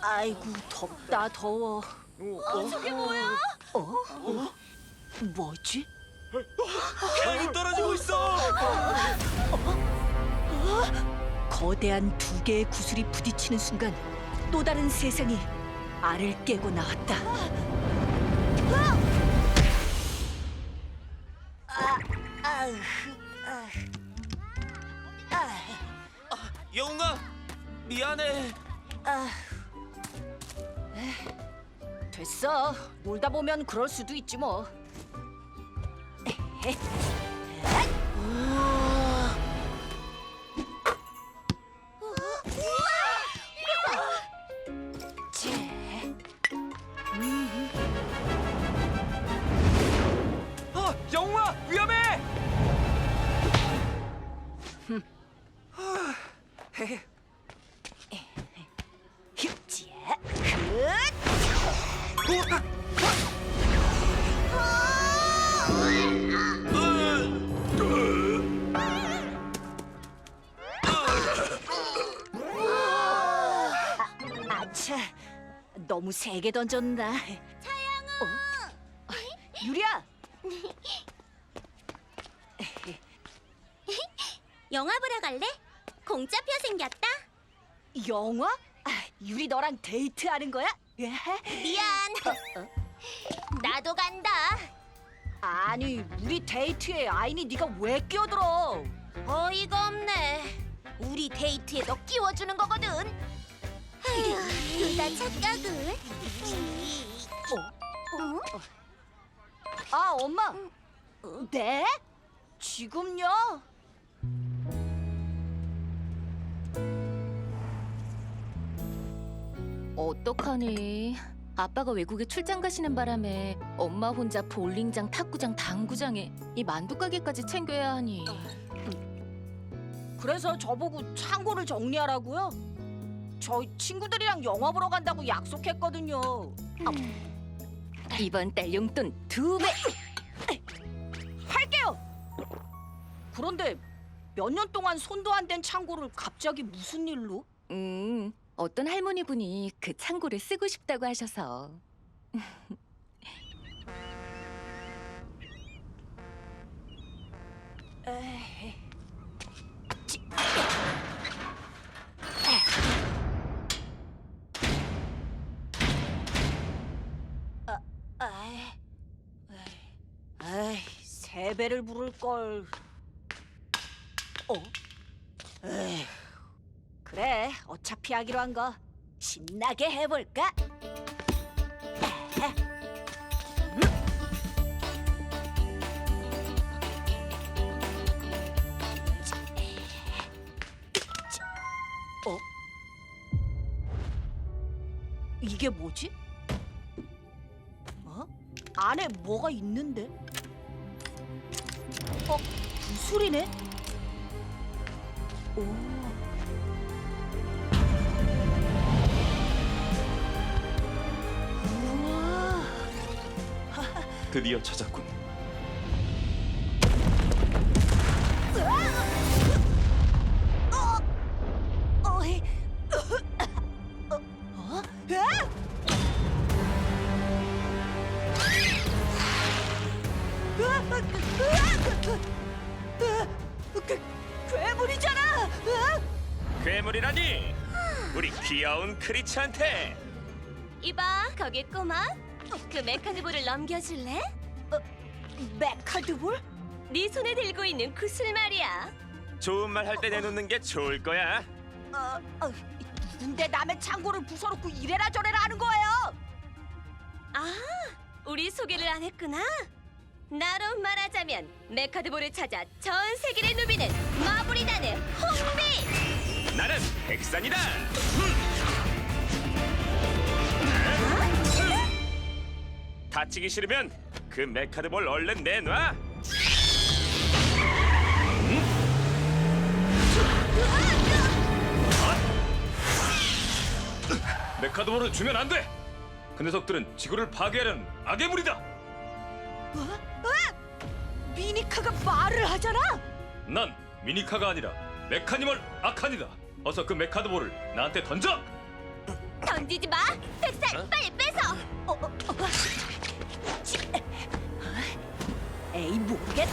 아이고 덥다 더워. 저게 뭐야? 어? 뭐지? 강이 떨어지고 있어. 거대한 두 개의 구슬이 부딪히는 순간 또 다른 세상이 알을 깨고 나왔다. 아, 아으, 아, 영웅아, 미안해. 아. 됐어. 놀다 보면 그럴 수도 있지 뭐. 너무 세게 던졌나? 차양아. 어? 유리야. 영화 보러 갈래? 공짜표 생겼다. 영화? 아, 유리 너랑 데이트하는 거야? 예? 미안. 나도 간다. 아니 우리 데이트에 아인이 네가 왜 끼어들어? 어이가 없네. 우리 데이트에 너 끼워주는 거거든. 둘 다 착각을. 어? 아 엄마. 네? 지금요? 어떡하니? 아빠가 외국에 출장 가시는 바람에 엄마 혼자 볼링장, 탁구장, 당구장에 이 만두 가게까지 챙겨야 하니. 그래서 저보고 창고를 정리하라고요? 저 친구들이랑 영화 보러 간다고 약속했거든요. 이번 달 용돈 두 배. 할게요. 그런데 몇 년 동안 손도 안 댄 창고를 갑자기 무슨 일로? 음, 어떤 할머니 분이 그 창고를 쓰고 싶다고 하셔서. 에이. 에이, 세 배를 부를 걸. 어? 에이, 그래, 어차피 하기로 한 거 신나게 해볼까? 어? 이게 뭐지? 어? 안에 뭐가 있는데? 어? 구슬이네? 오. 우와. 드디어 찾았군. 괴물이잖아! 으아! 괴물이라니. 우리 귀여운 크리치한테 이봐, 거기 꼬마. 그 메카드볼을 넘겨줄래? 메카드볼? 네 손에 들고 있는 구슬 말이야. 좋은 말 할 때 내놓는 게 좋을 거야. 어, 어, 누군데 남의 창고를 부숴놓고 이래라 저래라 하는 거예요? 아, 우리 소개를 안 했구나. 나로 말하자면 메카드볼을 찾아 전 세계를 누비는 마블이다는 홍비. 나는 백산이다. 다치기 싫으면 그 메카드볼 얼른 내놔. 메카드볼을 주면 안 돼. 그 녀석들은 지구를 파괴하려는 악의 무리다. 어? 어? 미니카가 말을 하잖아? 난 미니카가 아니라 메카니멀 아칸이다. 어서 그 메카드볼을 나한테 던져. 던지지 마. 백살 빨리 뺏어. 어, 어, 어. 치. 에이 모르겠다.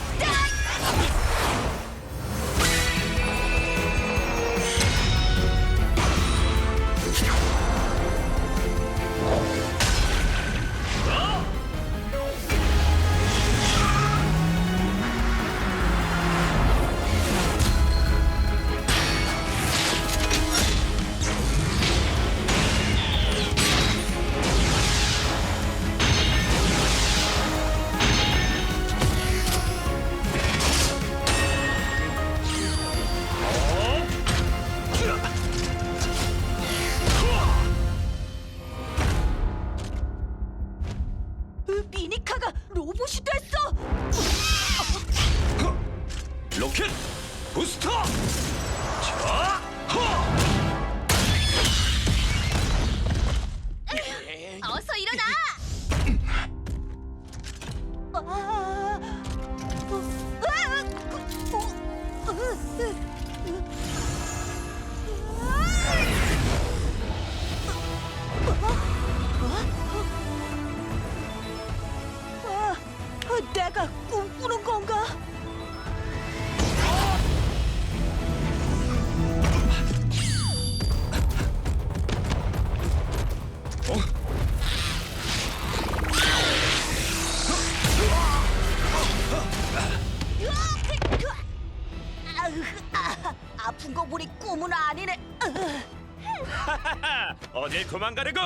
어딜 도망가려고?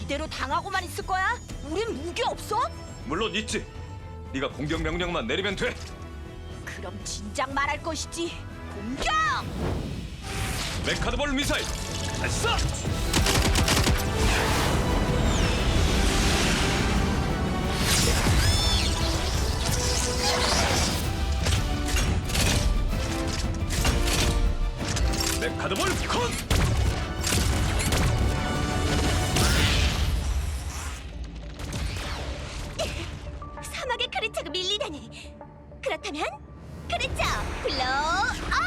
이대로 당하고만 있을 거야? 우린 무기 없어? 물론 있지. 네가 공격 명령만 내리면 돼. 그럼 진작 말할 것이지. 공격! 메카드볼 미사일 발사! 밀리다니. 그렇다면 크리처 불러. 어!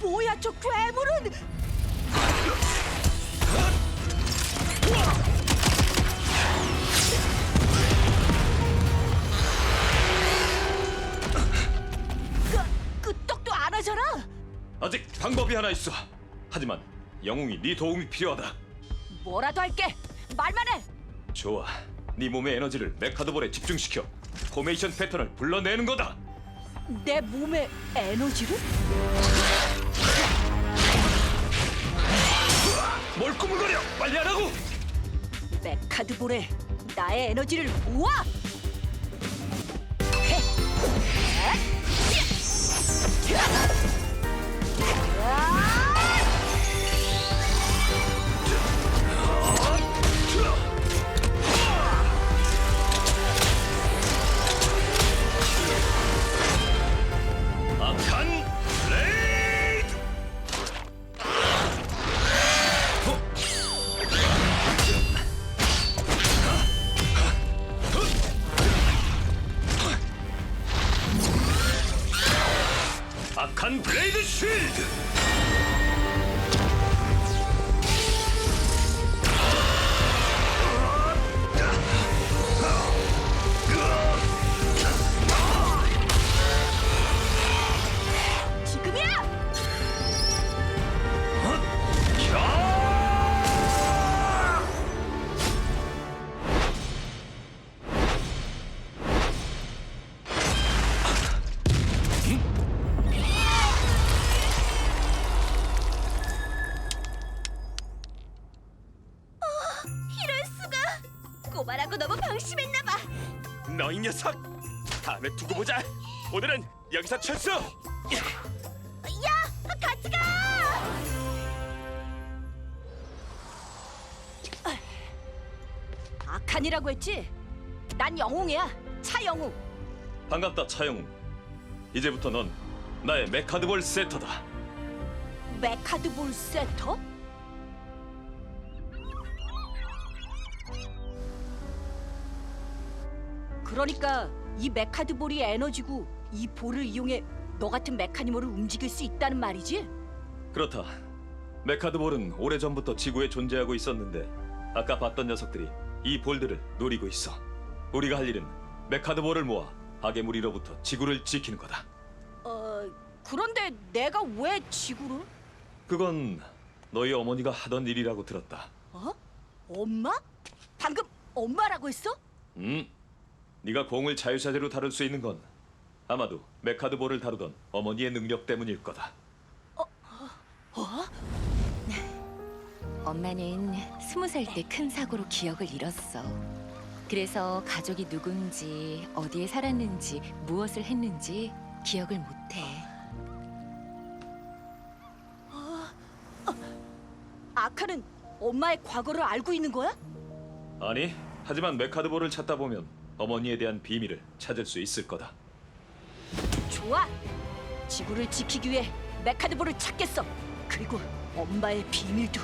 뭐야 저 괴물은? 방법이 하나 있어. 하지만 영웅이 네 도움이 필요하다. 뭐라도 할게. 말만 해. 좋아. 네 몸의 에너지를 메카드볼에 집중시켜 포메이션 패턴을 불러내는 거다. 내 몸에 에너지를? 뭘 꾸물거려? 빨리 하라고! 메카드볼에 나의 에너지를 모아. 꼬마라고 너무 방심했나 봐. 너 이 녀석! 다음에 두고 보자! 오늘은 여기서 철수! 야, 같이 가. 아칸이라고 했지? 난 영웅이야. 차영웅. 반갑다 차영웅. 이제부터 넌 나의 메카드볼 세터다. 메카드볼 세터? 그러니까 이 메카드볼이 에너지고 이 볼을 이용해 너 같은 메카니멀을 움직일 수 있다는 말이지? 그렇다. 메카드볼은 오래전부터 지구에 존재하고 있었는데 아까 봤던 녀석들이 이 볼들을 노리고 있어. 우리가 할 일은 메카드볼을 모아 악의 무리로부터 지구를 지키는 거다. 어 그런데 내가 왜 지구를? 그건 너희 어머니가 하던 일이라고 들었다. 어? 엄마? 방금 엄마라고 했어? 음? 네가 공을 자유자재로 다룰 수 있는 건 아마도 메카드볼을 다루던 어머니의 능력 때문일 거다. 엄마는 스무 살 때 큰 사고로 기억을 잃었어. 그래서 가족이 누군지, 어디에 살았는지, 무엇을 했는지 기억을 못해. 아카는 엄마의 과거를 알고 있는 거야? 아니, 하지만 메카드볼을 찾다 보면 어머니에 대한 비밀을 찾을 수 있을 거다. 좋아. 지구를 지키기 위해 메카드볼을 찾겠어. 그리고 엄마의 비밀도.